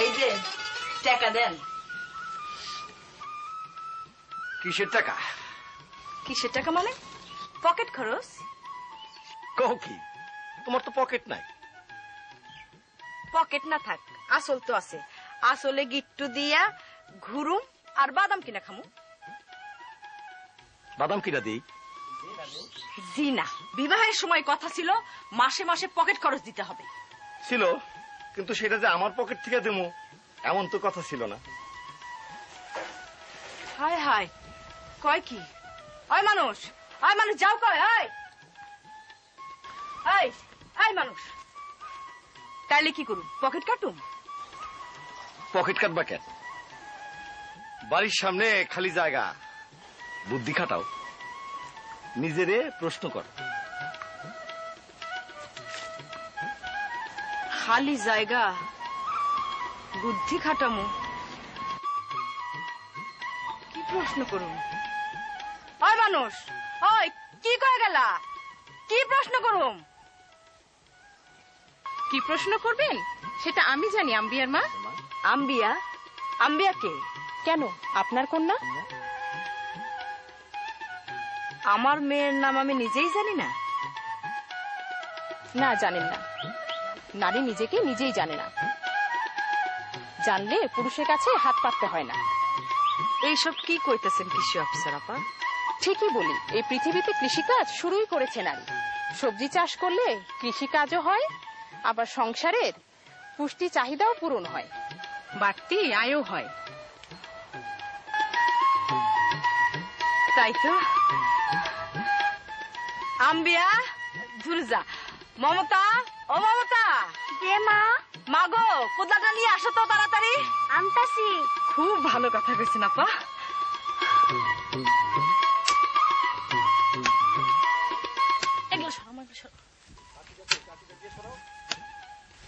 এই যে টাকা দেন। কিসের টাকা? কিসের টাকা মানে? পকেট খরচ। কও কি? তোমার তো পকেট নাই। পকেট না থাক আসল তো আছে। আসলে গিট্টু দিয়া ঘুরুম আর বাদাম কিনা খামু। বাদাম কিনা দিই? জি না বিবাহের সময় কথা ছিল মাসে মাসে পকেট খরচ দিতে হবে। ছিল। কিন্তু সেটা যে আমার পকেট থেকে দেবো এমন তো কথা ছিল না। হায় হায় কয় কি? ওই মানুষ ওই মানুষ যাও কয় এই মানুষ। তাইলে কি করুম? পকেট কাটুম? পকেট কাটবা কেন? বাড়ির সামনে খালি জায়গা। বুদ্ধি খাটাও। নিজেরে প্রশ্ন কর। খালি জায়গা। বুদ্ধি খাটামু। কি প্রশ্ন করুন? ওই মানুষ ওই কি কয়ে গেলা? কি প্রশ্ন করুম? কি প্রশ্ন করবেন? সেটা আমি জানি আম্বিয়ার মা। আম্বিয়া? আম্বিয়া কে? কেন? আপনার কন্যা? আমার মেয়ের নাম আমি নিজেই জানি না? না জানেন না। নারী নিজেকে নিজেই জানে না। জানলে পুরুষের কাছে হাত পাততে হয় না। এইসব কি কইতেছেন কৃষি অফিসার আপা? ঠিকই বলি এই পৃথিবীতে কৃষিকাজ শুরুই করেছে নারী। সবজি চাষ করলে কৃষিকাজও হয় আবার সংসারের পুষ্টি চাহিদাও পূরণ হয়। বাড়তি আয়ও হয়। তাই তো? আম্বিয়া ধুরজা মমতা ও মমতা! যে মা মাগো কোদাটা নিয়ে আসো তো তাড়াতাড়ি। আনতাছি। খুব ভালো কথা কইছেন আপা।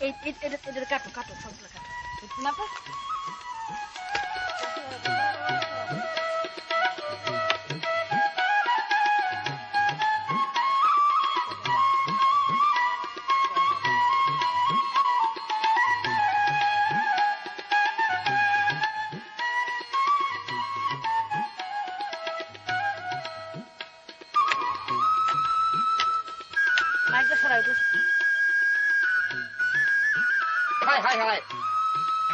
এই কাটো কাটো সবগুলো কাটো। না আপা? মাইকটা সরাই hi hi hi.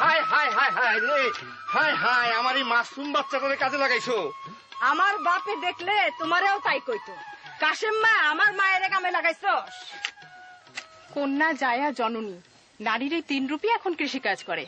Hi hi hi hi রে। হাই হাই আমার এই মাসুম বাচ্চাটারে কাজে লাগাইছো। আমার বাপে দেখলে তোমারেও তাই কইতো। কাশেম মা আমার মায়ের কামে লাগাইছো কন্যা জায়া জননী নারীর এই তিন রূপই এখন কৃষিকাজ করে।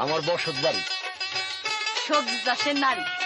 আমার বসত বাড়ি। সবজি চাষের নারী।